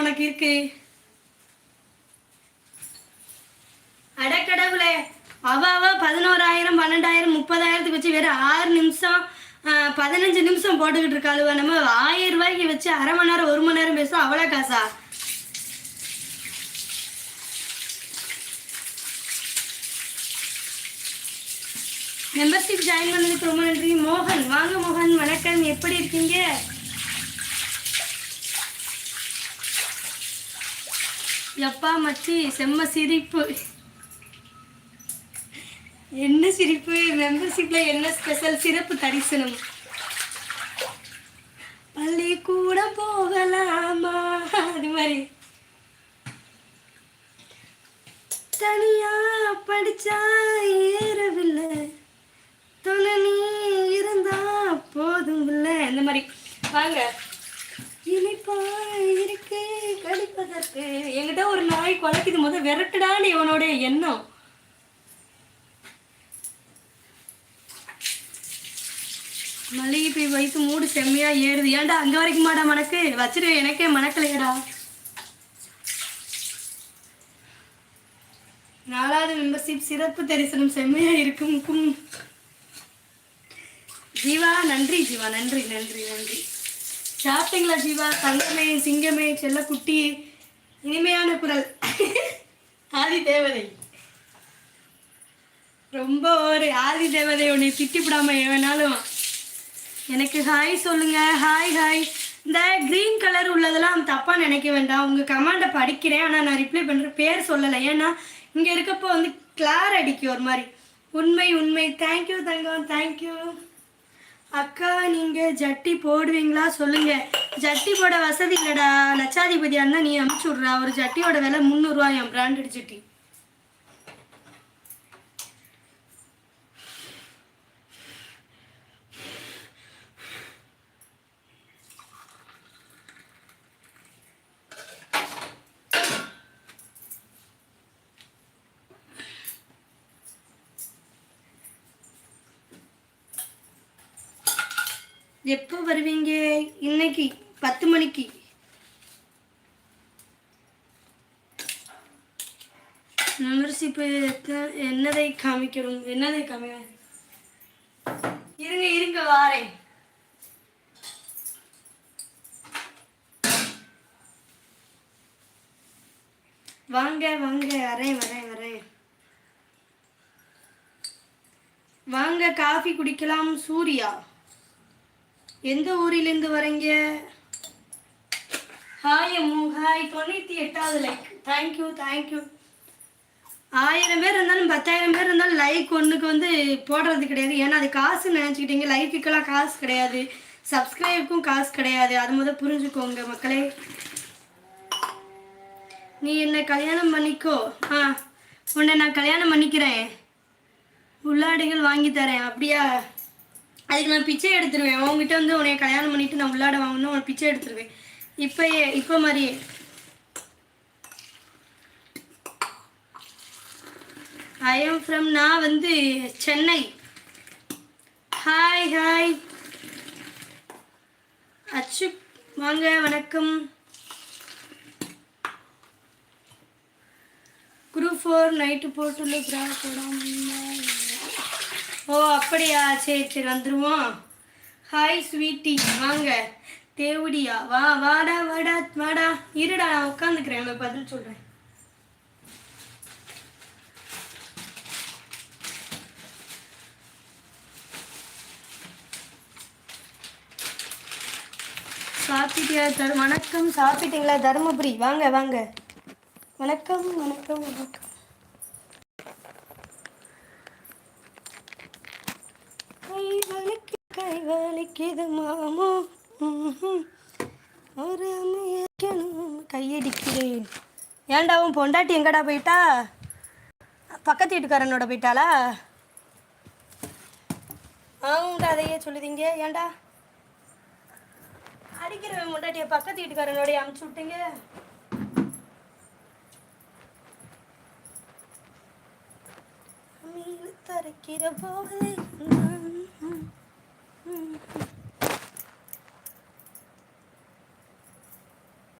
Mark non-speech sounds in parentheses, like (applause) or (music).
உனக்கு இருக்கு. அடக்கடவுளே அவ அவ பதினோராயிரம் பன்னெண்டாயிரம் முப்பதாயிரத்துக்கு வச்சு வெறும் ஆறு நிமிஷம் பதினஞ்சு நிமிஷம் போட்டுக்கிட்டு இருக்காளுவா நம்ம ஆயிரம் ரூபாய்க்கு வச்சு அரை மணி நேரம் ஒரு மணி நேரம் பேசும் அவ்வளோ காசா? மெம்பர்ஷிப் ஜாயின் பண்ணதுக்கு ரொம்ப நன்றி. மோகன் வாங்க மோகன் வணக்கம். எப்படி இருக்கீங்க? எப்பா மச்சி செம்ம சிரிப்பு. என்ன சிரிப்பு? மெம்பர்ஷிப்ல என்ன ஸ்பெஷல் சிறப்பு தரிசனம்? பள்ளி கூட போகலாமா? அது மாதிரி. தனியா படிச்சா ஏறவில்லை. துணை நீ இருந்தா போதும் இல்லை இந்த மாதிரி. வாங்க. இனிப்பா இருக்கு கடிப்பதற்கு. என்கிட்ட ஒரு நாய் குலைக்குது முத விரட்டுடான்னு இவனுடைய எண்ணம். மல்லிகை போய் வயிற்று மூடு செம்மையா ஏறுது. ஏன்டா அங்க வரைக்கும் மாடா மணக்கு? வச்சிரு எனக்கே மணக்கலையடா. நாலாவது மெம்பர்ஷிப் சிறப்பு தரிசனம் செம்மையா இருக்கும். ஜீவா நன்றி ஜீவா நன்றி நன்றி நன்றி. சாப்பிட்டீங்களா ஜீவா தங்கமே சிங்கமே செல்லக்குட்டி இனிமையான குரல். ஆதி தேவதை. ரொம்ப ஒரு ஆதி தேவதை உன்னை திட்டிவிடாம எவனாலும். எனக்கு ஹாய் சொல்லுங்க. ஹாய் ஹாய் இந்த க்ரீன் கலர் உள்ளதெல்லாம் தப்பாக நினைக்க வேண்டாம். உங்கள் கமாண்டை படிக்கிறேன் ஆனால் நான் ரிப்ளை பண்ணுற பேர் சொல்லலை. ஏன்னா இங்கே இருக்கப்போ வந்து கிளார் அடிக்கும் ஒரு மாதிரி. உண்மை உண்மை. தேங்க்யூ தங்கம். தேங்க்யூ அக்கா நீங்க ஜட்டி போடுவீங்களா? சொல்லுங்க. ஜட்டி போட வசதி இல்லடா. லட்சாதிபதி அண்ணா நீ அனுப்பிச்சு ஒரு ஜட்டியோட விலை முந்நூறுவாயாம் பிராண்டட் ஜட்டி. எப்போ வருவீங்க? இன்னைக்கு பத்து மணிக்கு. மெம்பர்ஷிப்பு என்னதை காமிக்கணும்? என்னதை காமி இருங்க இருங்க வாரேன். வாங்க வாங்க வரேன் வரேன் வரேன். வாங்க காஃபி குடிக்கலாம் சூர்யா. எந்த ஊரிலிருந்து வரீங்க? ஹாய் அம்மு. ஹாய் தொண்ணூற்றி எட்டாவது லைக் தேங்க்யூ தேங்க்யூ ஆயிரம் பேர் இருந்தாலும் பத்தாயிரம் பேர் இருந்தாலும் லைக் ஒன்றுக்கு வந்து போடுறது கிடையாது. ஏன்னா அது காசு நினச்சிக்கிட்டீங்க. லைக்குக்கெல்லாம் காசு கிடையாது. சப்ஸ்கிரைபுக்கும் காசு கிடையாது. அது முதல் புரிஞ்சுக்கோங்க மக்களே. நீ என்ன கல்யாணம் பண்ணிக்கோ? ஆ உன்னை நான் கல்யாணம் பண்ணிக்கிறேன். உள்ளாடைகள் வாங்கி தரேன். அப்படியா? அதுக்கு நான் பிச்சை எடுத்துருவேன். உங்ககிட்ட வந்து உன்னைய கல்யாணம் பண்ணிட்டு நான் உள்ளாட வாங்கணும் உனக்கு பிச்சை எடுத்துருவேன். இப்போ இப்போ மாதிரியே ஐ எம் ஃப்ரம் நான் வந்து சென்னை. ஹாய் ஹாய் அச்சு வாங்க வணக்கம். குரூப் ஃபோர் நைட்டு போட்டுள்ள ப்ரா போடாமல் ஓ அப்படியா. சரி சரி வந்துருவோம். ஹாய் ஸ்வீட்டி வாங்க. தேவடியா வா வாடா வாடா வாடா. இருடா நான் உட்காந்துக்கிறேன் பதில் சொல்கிறேன் சாப்பிட்டியா? தர் வணக்கம். சாப்பிட்டீங்களா? தருமபுரி. வாங்க வாங்க. வணக்கம் வணக்கம் வணக்கம். வலிக்குது மாமோ. ஒரு கையடிக்கிறேன் ஏன்டா உன் பொண்டாட்டி எங்கடா போயிட்டா? பக்கத்து வீட்டுக்காரனோட போயிட்டாளா? ஆமாண்டா அதையே சொல்லுதீங்க. ஏன்டா? அடிக்கிறவன் பொண்டாட்டியை பக்கத்து வீட்டுக்காரனோடைய அமுச்சு விட்டீங்க. மீன் தரைக்கிற போது. Mm-hmm. (laughs)